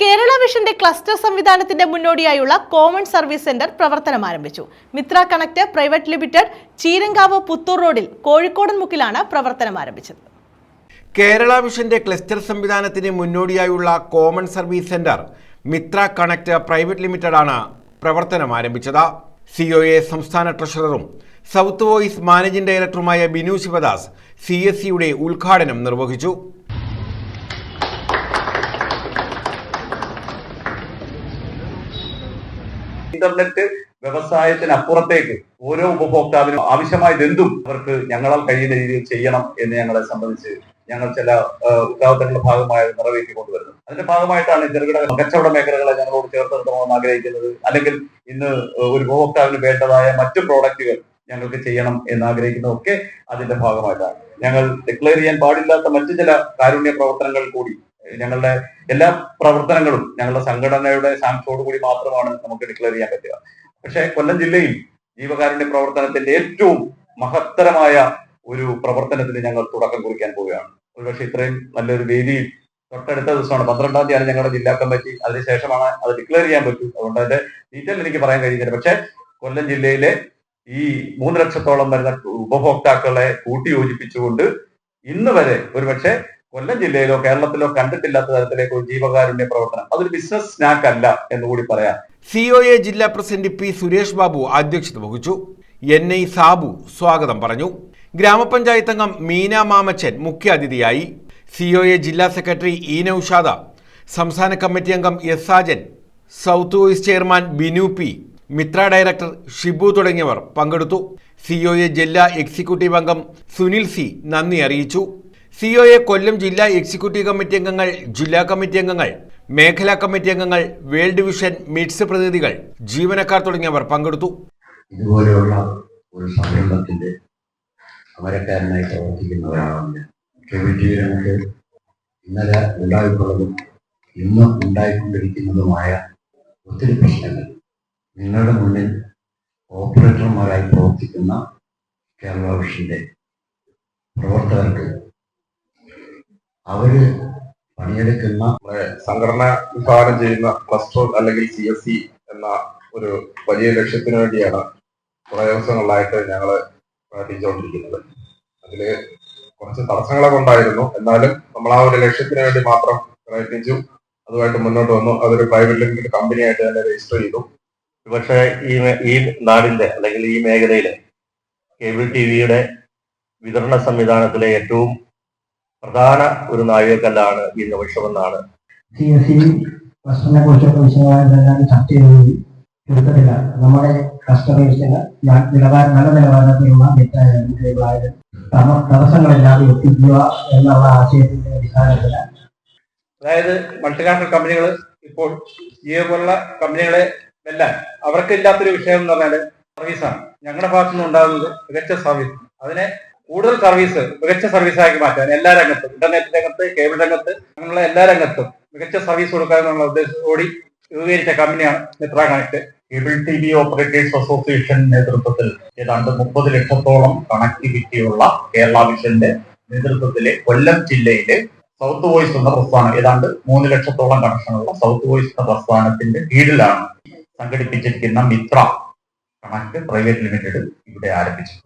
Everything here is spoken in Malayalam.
കേരള വിഷന്റെ ക്ലസ്റ്റർ സംവിധാനത്തിന്റെ മുന്നോടിയായുള്ള കോമൺ സർവീസ് സെന്റർ പ്രവർത്തനം ആരംഭിച്ചു. Mitra connect private limited Cheerankavu Puthur റോഡിൽ കോഴിക്കോടൻ മുക്കിലാണ് പ്രവർത്തനം ആരംഭിച്ചത്. കേരള വിഷന്റെ ക്ലസ്റ്റർ സംവിധാനത്തിന് മുന്നോടിയായുള്ള common service center Mitra connect private limited ആണ് പ്രവർത്തനം ആരംഭിച്ചത്. സി ഒ എ സംസ്ഥാന ട്രഷററും സൗത്ത് വോയിസ് മാനേജിംഗ് ഡയറക്ടറുമായ ബിനു ശിവദാസ് സി എസ് സിയുടെ ഉദ്ഘാടനം നിർവഹിച്ചു. ഇന്റർനെറ്റ് വ്യവസായത്തിന് അപ്പുറത്തേക്ക് ഓരോ ഉപഭോക്താവിനും ആവശ്യമായതെന്തും അവർക്ക് ഞങ്ങളാൽ കഴിയുന്ന രീതിയിൽ ചെയ്യണം എന്ന് ഞങ്ങളെ സംബന്ധിച്ച് ഞങ്ങൾ ചില ഉത്തരവാദിത്തങ്ങളുടെ ഭാഗമായി നിറവേറ്റി കൊണ്ടുവരുന്നത് അതിന്റെ ഭാഗമായിട്ടാണ് ചെറുകിട കച്ചവട മേഖലകളെ ഞങ്ങളോട് ചേർത്ത് നിർത്തണമെന്ന് ആഗ്രഹിക്കുന്നത്. അല്ലെങ്കിൽ ഇന്ന് ഒരു ഉപഭോക്താവിന് വേണ്ടതായ മറ്റു പ്രോഡക്റ്റുകൾ ഞങ്ങൾക്ക് ചെയ്യണം എന്ന് ആഗ്രഹിക്കുന്നതൊക്കെ അതിന്റെ ഭാഗമായിട്ടാണ്. ഞങ്ങൾ ഡിക്ലെയർ ചെയ്യാൻ പാടില്ലാത്ത മറ്റു ചില കാരുണ്യ പ്രവർത്തനങ്ങൾ കൂടി ഞങ്ങളുടെ എല്ലാ പ്രവർത്തനങ്ങളും ഞങ്ങളുടെ സംഘടനയുടെ സാങ്ഷോട് കൂടി മാത്രമാണ് നമുക്ക് ഡിക്ലെയർ ചെയ്യാൻ പറ്റുക. പക്ഷേ കൊല്ലം ജില്ലയിൽ ജീവകാരുണ്യ പ്രവർത്തനത്തിന്റെ ഏറ്റവും മഹത്തരമായ ഒരു പ്രവർത്തനത്തിന് ഞങ്ങൾ തുടക്കം കുറിക്കാൻ പോവുകയാണ്. ഒരുപക്ഷെ ഇത്രയും നല്ലൊരു വേദിയിൽ തൊട്ടടുത്ത ദിവസമാണ്. പന്ത്രണ്ടാം തീയതിയാണ് ഞങ്ങളുടെ ജില്ലാ കമ്മിറ്റി. അതിനുശേഷമാണ് അത് ഡിക്ലെയർ ചെയ്യാൻ പറ്റൂ. അതുകൊണ്ട് അതിന്റെ ഡീറ്റെയിൽ എനിക്ക് പറയാൻ കഴിയുന്നില്ല. പക്ഷെ കൊല്ലം ജില്ലയിലെ ഈ മൂന്ന് ലക്ഷത്തോളം വരുന്ന ഉപഭോക്താക്കളെ കൂട്ടിയോജിപ്പിച്ചുകൊണ്ട് ഇന്ന് വരെ ഒരുപക്ഷെ കൊല്ലം ജില്ലയിലോ കേരളത്തിലോ കണ്ടിട്ടില്ലാത്ത തരത്തിലേക്ക് ഒരു ജീവകാരുണ്യ പ്രവർത്തനം. അതൊരു ബിസിനസ് സ്നാക്ക് അല്ല എന്ന് കൂടി പറയാം. സി ഒ എ ജില്ലാ പ്രസിഡന്റ് പി സുരേഷ് ബാബു അധ്യക്ഷത വഹിച്ചു. എൻ ഐ സാബു സ്വാഗതം പറഞ്ഞു. ഗ്രാമപഞ്ചായത്ത് അംഗം മീന മാമച്ചൻ മുഖ്യാതിഥിയായി. സി ഒ എ ജില്ലാ സെക്രട്ടറി ഇ നൌഷാദ സംസ്ഥാന കമ്മിറ്റി അംഗം S Sajan south vice chairman Binu P Mitra director Shibu തുടങ്ങിയവർ പങ്കെടുത്തു. സി ഒ എ ജില്ലാ എക്സിക്യൂട്ടീവ് അംഗം സുനിൽ സി നന്ദി അറിയിച്ചു. സി ഒ എ കൊല്ലം ജില്ലാ എക്സിക്യൂട്ടീവ് കമ്മിറ്റി അംഗങ്ങൾ ജില്ലാ കമ്മിറ്റി അംഗങ്ങൾ മേഖലാ കമ്മിറ്റി അംഗങ്ങൾ വേൾഡ് ഡിവിഷൻ മീറ്റ്സ് പ്രതിനിധികൾ ജീവനക്കാർ തുടങ്ങിയവർ പങ്കെടുത്തു. ഇതുപോലെയുള്ള ഒരു സംരംഭത്തിന്റെ അമരക്കാരനായി പ്രവർത്തിക്കുന്ന കമ്മിറ്റി രംഗത്ത് ഇന്നലെ ഉണ്ടായിട്ടുള്ളതും ഇന്ന് ഉണ്ടായിക്കൊണ്ടിരിക്കുന്നതുമായ ഒത്തിരി പ്രശ്നങ്ങൾ. നിങ്ങളുടെ മുന്നിൽ ഓപ്പറേറ്റർമാരായി പ്രവർത്തിക്കുന്ന കേരള വിഷന്റെ പ്രവർത്തകർക്ക് അവർ പണിയെടുക്കുന്ന സംഘടന വിഭാവനം ചെയ്യുന്ന ക്ലസ്റ്റർ അല്ലെങ്കിൽ സി എസ് സി എന്ന ഒരു വലിയ ലക്ഷ്യത്തിന് വേണ്ടിയാണ് കുറെ ദിവസങ്ങളിലായിട്ട് ഞങ്ങൾ പ്രവർത്തിച്ചുകൊണ്ടിരിക്കുന്നത്. അതിൽ കുറച്ച് തടസ്സങ്ങളൊക്കെ ഉണ്ടായിരുന്നു. എന്നാലും നമ്മൾ ആ ഒരു ലക്ഷ്യത്തിന് വേണ്ടി മാത്രം പ്രയത്നിച്ചു അതുമായിട്ട് മുന്നോട്ട് വന്നു. അതൊരു പ്രൈവറ്റ് ലിമിറ്റഡ് കമ്പനിയായിട്ട് തന്നെ രജിസ്റ്റർ ചെയ്തു. പക്ഷേ ഈ ഈ നാടിന്റെ അല്ലെങ്കിൽ ഈ മേഖലയിലെ കേബിൾ ടി വിയുടെ വിതരണ സംവിധാനത്തിലെ ഏറ്റവും പ്രധാന ഒരു നാഴികക്കല്ലാണ് ഈ നിമിഷമെന്നാണ് സി എസ് സി ക്ലസ്റ്ററിനെ കുറിച്ചൊക്കെ വിശദമായിട്ടെല്ലാം ചർച്ച ചെയ്ത് ചുരുക്കത്തില്ല നമ്മുടെ കസ്റ്റമേഴ്സിന് നിലവാരം നല്ല നിലവാരത്തിലുള്ള മിത്രങ്ങളായത് തടസ്സങ്ങളില്ലാതെ എത്തിക്കുക എന്നുള്ള ആശയത്തിന്റെ അടിസ്ഥാനത്തിൽ. അതായത് മൾട്ടിനാഷണൽ കമ്പനികൾ ഇപ്പോൾ ജിയോ പോലുള്ള കമ്പനികളെ വെല്ലാൻ അവർക്ക് ഇല്ലാത്തൊരു വിഷയം എന്ന് പറഞ്ഞാൽ സർവീസാണ് ഞങ്ങളുടെ ഭാഗത്തു നിന്ന് ഉണ്ടാകുന്നത് മികച്ച സർവീസ് അതിനെ കൂടുതൽ സർവീസ് മികച്ച സർവീസാക്കി മാറ്റാൻ എല്ലാ രംഗത്തും. ഇന്റർനെറ്റ് രംഗത്ത് കേബിൾ രംഗത്ത് അങ്ങനെയുള്ള എല്ലാ രംഗത്തും മികച്ച സർവീസ് കൊടുക്കുക എന്നുള്ള ഉദ്ദേശത്തോടി രൂപീകരിച്ച കമ്പനിയാണ് Mitra connect. Cable T V operators association നേതൃത്വത്തിൽ ഏതാണ്ട് മുപ്പത് ലക്ഷത്തോളം കണക്ടിവിറ്റിയുള്ള കേരള മിഷന്റെ നേതൃത്വത്തിലെ കൊല്ലം ജില്ലയിലെ സൗത്ത് വോയിസ് എന്ന പ്രസ്ഥാനം ഏതാണ്ട് മൂന്ന് ലക്ഷത്തോളം കണക്ഷനുള്ള സൗത്ത് വോയിസ് എന്ന പ്രസ്ഥാനത്തിന്റെ കീഴിലാണ് സംഘടിപ്പിച്ചിരിക്കുന്ന മിത്ര കണക്ട് പ്രൈവറ്റ് ലിമിറ്റഡ് ഇവിടെ ആരംഭിച്ചിട്ടുള്ളത്